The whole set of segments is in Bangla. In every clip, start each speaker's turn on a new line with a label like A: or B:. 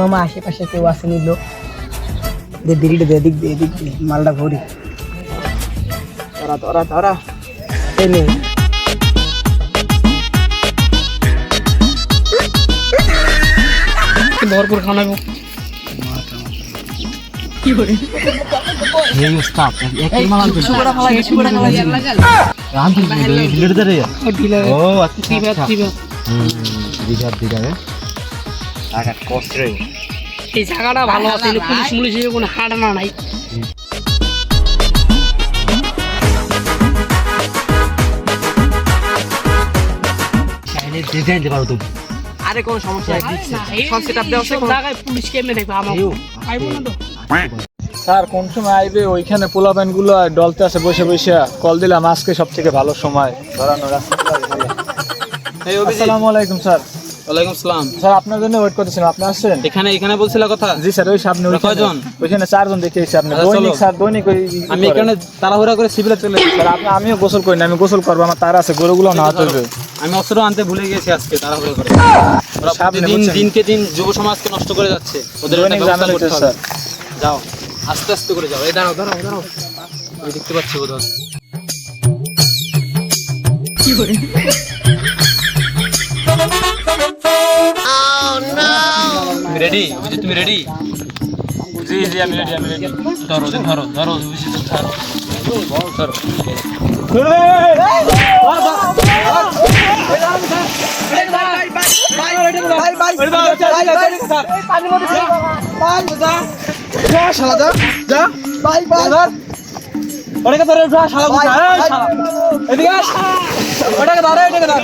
A: মামা আশেপাশে কেউ আসেনি লোক দে বিড়িটা দে দিক দিয়ে দিক দিয়ে মালটা ভরি। ধরা ধরা ধরা। এই নে।
B: ভরপুর খানাবো
C: এই উস্তাদ এক মাল আনতে
A: সুগড়া ফালাই দে, সুগড়া ফালাই দে।
C: আনতে বিলেট দে রে। ও আচ্ছা আচ্ছা। কষ্ট
B: এই জায়গাটা ভালো আছে পুলিশ মুলিশ কোনো হাড় না নাই।
C: চাইলে দেখে পারো তুমি
A: আরে কোনো সমস্যা নাই। দিচ্ছে সব সেটআপ দেওয়া আছে
B: সব জায়গায় পুলিশ কেমনে দেখবে? আমার আইবো না তো?
D: স্যার কোন সময় আইবে? ওইখানে পোলাপ্যানগুলো ডলতে আছে বসে বসে কল দিলাম। আজকে সব থেকে ভালো সময়। ধরানো রাস্তা। আসসালামু আলাইকুম স্যার।
E: ওয়ালাইকুম সালাম
D: স্যার আপনার জন্য ওয়েট করতেছিলাম। আপনি আসছেন?
E: এখানে এখানে বলছিল কথা।
D: জি স্যার ওই সামনে
E: কয়জন?
D: ওইখানে চারজন দেখে এসেছি আপনি।
E: আচ্ছা,
D: দৈনিক স্যার দৈনিক ওই
E: আমি এখানে তাড়াহুড়া করে সিভিলে চলে এসেছি।
D: স্যার আপনি আমিও গোসল করি না আমি গোসল করব আমার তার আছে গরুগুলো না হবে
E: আমি অস্ত্র আনতে ভুলে গেছি আজকে তাড়াহুড়ো করে। ওরা প্রতিদিন দিনকে দিন যুব সমাজকে নষ্ট করে যাচ্ছে। ওদের
D: দৈনিক
E: করতে
D: স্যার।
E: যাও আস্তে আস্তে করে যাও। এই দাঁড়াও দাঁড়াও দাঁড়াও। দেখতে পাচ্ছি বোধ হয় তুমি রেডি তুমি রেডি
D: জি জি আমি রেডি আমি রেডি
E: ধরো ধরো ধরো অভিজিৎ, ধরো। ধরো। ওটাকে ধরে শালা এদিকে ওটাকে ধরে এটাকে ধর।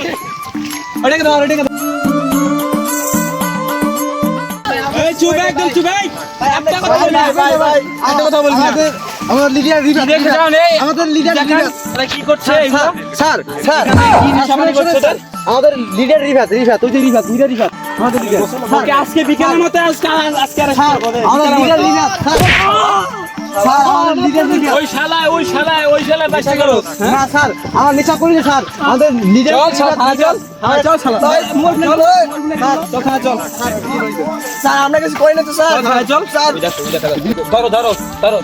E: ওটাকে ধর ওটাকে ধর এই চুপ একদম চুপ এই একটা কথা বলবি না। একটা কথা বলবি না।
F: আমাদের লিডার আমাদের লিডার
E: কি করছে
F: স্যার স্যার আমাদের লিডার রিভার তুই যে লিডার রিভার আমাদের লিডার
E: আজকে বিকেলের মতো আজকে আজকে আর
F: আমাদের লিডার
E: ওই শালায় ওই শালায় ওই শালায় করো
F: না স্যার আমার নেশা করি না স্যার আমাদের লিডার
E: চল চল চল চল শালা
F: স্যার
E: চল
F: স্যার আমরা কিছু করি না তো স্যার
E: চল
F: স্যার।
E: ধরো ধরো ধরো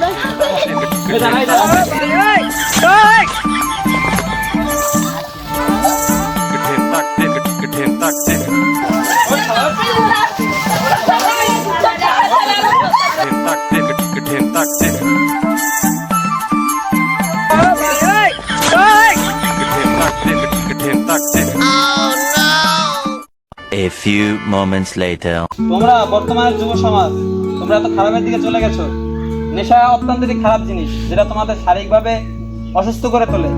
G: A few moments later.
E: তোমরা বর্তমানের যুব সমাজ তোমরা এত খারাপের দিকে চলে গেছো। নেশা অত্যন্তই খারাপ জিনিস যেটা তোমাদের শারীরিকভাবে অসুস্থ করে তোলে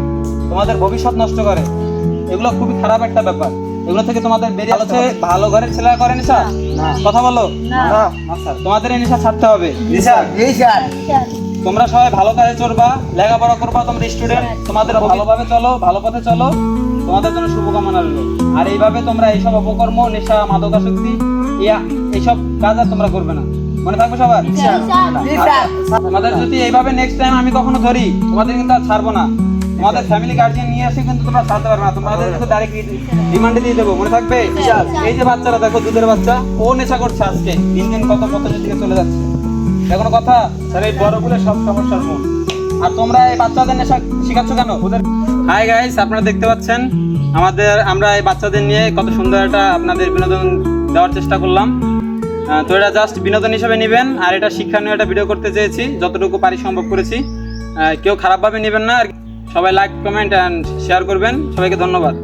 E: তোমাদের ভবিষ্যৎ নষ্ট করে। এগুলো খুবই খারাপ একটা ব্যাপার। এগুলো থেকে তোমাদের বেরিয়ে আসতে হবে। ভালো ঘরের ছেলেরা করে নেশা? কথা বলো? আচ্ছা তোমাদের এই নেশা ছাড়তে হবে।
F: এই স্যার
E: তোমরা সবাই ভালো কাজে চলবা লেখাপড়া করবা তোমরা স্টুডেন্ট তোমাদের ভালোভাবে চলো ভালো পথে চলো তোমাদের জন্য শুভকামনা রইল। আর এইভাবে তোমরা এইসব অপকর্ম নেশা মাদকাসক্তি ইয়া- এইসব কাজ আর তোমরা করবে না। মনে থাকবে সবার? তোমাদের যদি এইভাবে নেক্সট টাইম আমি কখনো ধরি তোমাদের কিন্তু আর ছাড়বো না। তোমাদের ফ্যামিলি গার্জিয়ান নিয়ে আসে কিন্তু তোমরা ছাড়তে পারবে না। তোমাদের কিন্তু ডাইরেক্ট রিমান্ডে দিয়ে দেবো। মনে থাকবে? এই যে বাচ্চারা দেখো দুধের বাচ্চা ও নেশা করছে আজকে। দিন দিন কত পতনের দিকে চলে যাচ্ছে। কোনো কথা?
D: স্যার, এই বড়গুলো সব সমস্যার মূল।
E: আর তোমরা এই বাচ্চাদের নেশা শিখাচ্ছ কেন? ওদের হাই গাইস আপনারা দেখতে পাচ্ছেন? আমাদের আমরা এই বাচ্চাদের নিয়ে কত সুন্দর একটা আপনাদের বিনোদন দেওয়ার চেষ্টা করলাম। তো এটা জাস্ট বিনোদন হিসেবে নেবেন, আর এটা শিক্ষণীয় একটা ভিডিও করতে চেয়েছি, যতটুকু পারি সম্ভব করেছি। কেউ খারাপভাবে নেবেন না, আর সবাই লাইক কমেন্ট অ্যান্ড শেয়ার করবেন। সবাইকে ধন্যবাদ।